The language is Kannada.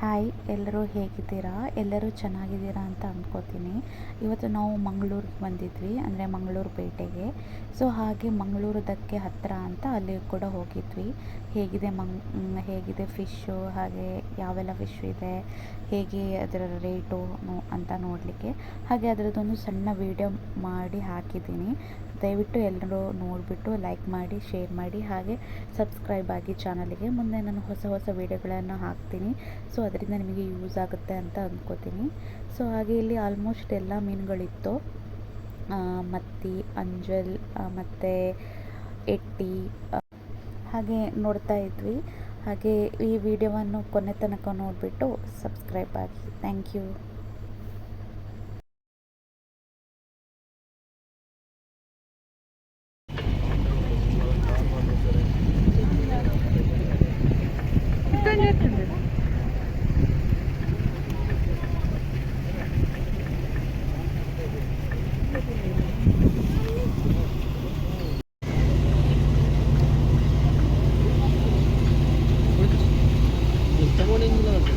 ಹಾಯ್, ಎಲ್ಲರೂ ಹೇಗಿದ್ದೀರಾ? ಎಲ್ಲರೂ ಚೆನ್ನಾಗಿದ್ದೀರಾ ಅಂತ ಅಂದ್ಕೋತೀನಿ. ಇವತ್ತು ನಾವು ಮಂಗಳೂರಿಗೆ ಬಂದಿದ್ವಿ, ಅಂದರೆ ಮಂಗಳೂರು ಪೇಟೆಗೆ. ಸೊ, ಹಾಗೆ ಮಂಗಳೂರದಕ್ಕೆ ಹತ್ತಿರ ಅಂತ ಅಲ್ಲಿ ಕೂಡ ಹೋಗಿದ್ವಿ. ಹೇಗಿದೆ ಮಂಗ್ ಹೇಗಿದೆ ಫಿಶ್ಶು ಹಾಗೆ ಯಾವೆಲ್ಲ ಫಿಶ್ ಇದೆ? ಹೇಗೆ ಅದರ ರೇಟು ಅಂತ ನೋಡಲಿಕ್ಕೆ. ಹಾಗೆ ಅದರದ್ದೊಂದು ಸಣ್ಣ ವಿಡಿಯೋ ಮಾಡಿ ಹಾಕಿದ್ದೀನಿ. ದಯವಿಟ್ಟು ಎಲ್ಲರೂ ನೋಡಿಬಿಟ್ಟು ಲೈಕ್ ಮಾಡಿ, ಶೇರ್ ಮಾಡಿ. ಹಾಗೆ ಸಬ್ಸ್ಕ್ರೈಬ್ ಆಗಿ ಚಾನಲಿಗೆ. ಮುಂದೆ ನಾನು ಹೊಸ ಹೊಸ ವಿಡಿಯೋಗಳನ್ನು ಹಾಕ್ತೀನಿ. ಸೊ ಅದರಿಂದ ನಿಮಗೆ ಯೂಸ್ ಆಗುತ್ತೆ ಅಂತ ಅಂದ್ಕೋತೀನಿ. ಸೊ, ಹಾಗೆ ಇಲ್ಲಿ ಆಲ್ಮೋಸ್ಟ್ ಎಲ್ಲ ಮೀನುಗಳಿತ್ತು. ಮತ್ತಿ, ಅಂಜಲ್ ಮತ್ತು ಎಟ್ಟಿ ಹಾಗೆ ನೋಡ್ತಾ ಇದ್ವಿ. ಹಾಗೆ ಈ ವಿಡಿಯೋವನ್ನು ಕೊನೆ ತನಕ ನೋಡಿಬಿಟ್ಟು ಸಬ್ಸ್ಕ್ರೈಬ್ ಆಗಿ ಥ್ಯಾಂಕ್ ಯು. Minuten.